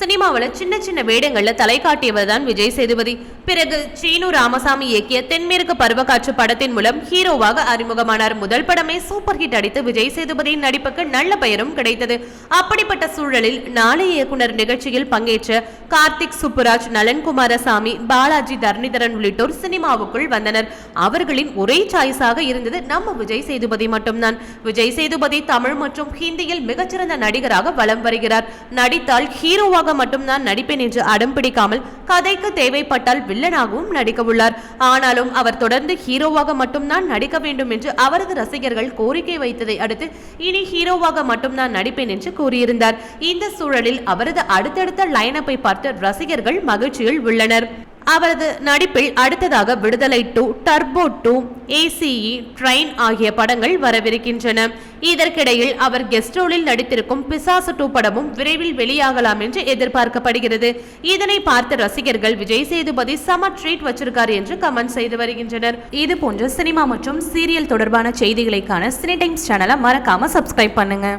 சினிமாவில் சின்ன சின்ன வேடங்களில் தலை காட்டியவர் தான் விஜய் சேதுபதி. பிறகு சீனு ராமசாமி இயக்கிய தென்மேற்கு பருவக்காற்று படத்தின் மூலம் ஹீரோவாக அறிமுகமானார். முதல் படமே சூப்பர் ஹிட் அடித்து விஜய் சேதுபதியின் நடிப்புக்கு நல்ல பெயரும் கிடைத்தது. அப்படிப்பட்ட சூழலில் நாளை இயக்குனர் நிகழ்ச்சியில் பங்கேற்ற கார்த்திக் சுப்புராஜ் நலன் குமாரசாமி பாலாஜி தரணிதரன் உள்ளிட்டோர் சினிமாவுக்குள் வந்தனர். அவர்களின் ஒரே சாய்ஸாக இருந்தது நம்ம விஜய் சேதுபதி மட்டும்தான். விஜய் சேதுபதி தமிழ் மற்றும் ஹிந்தியில் மிகச்சிறந்த நடிகராக வலம் வருகிறார். நடித்தால் ஹீரோவாக மட்டும்தான் நடிப்பேன் என்று அடம் பிடிக்காமல் கதைக்கு தேவைப்பட்டால் வில்லனாகவும் நடிக்க உள்ளார் ஆனாலும் அவர் தொடர்ந்து ஹீரோவாக மட்டும்தான் நடிக்க வேண்டும் என்று அவரது ரசிகர்கள் கோரிக்கை வைத்ததை அடுத்து இனி ஹீரோவாக மட்டும்தான் நடிப்பேன் என்று கூறியிருந்தார். இந்த சூழலில் அவரது அடுத்தடுத்த லைனப்பை பார்த்து ரசிகர்கள் மகிழ்ச்சியில் உள்ளனர். அவரது நடிப்பில் அடுத்ததாக Viduthalai two Turbo two ACE train ஆகிய படங்கள் வரவிருக்கின்றன. இதற்கிடையில் அவர் கெஸ்ட் ரோலில் நடித்திருக்கும் பிசாசு டூ படமும் விரைவில் வெளியாகலாம் என்று எதிர்பார்க்கப்படுகிறது. இதனை பார்த்த ரசிகர்கள் விஜய் சேதுபதி சம ட்ரீட் வச்சிருக்கார் என்று கமெண்ட் செய்து வருகின்றனர். இது போன்ற சினிமா மற்றும் சீரியல் தொடர்பான செய்திகளைக்கான சினி டைம்ஸ் சேனலை மறக்காம சப்ஸ்கிரைப் பண்ணுங்க.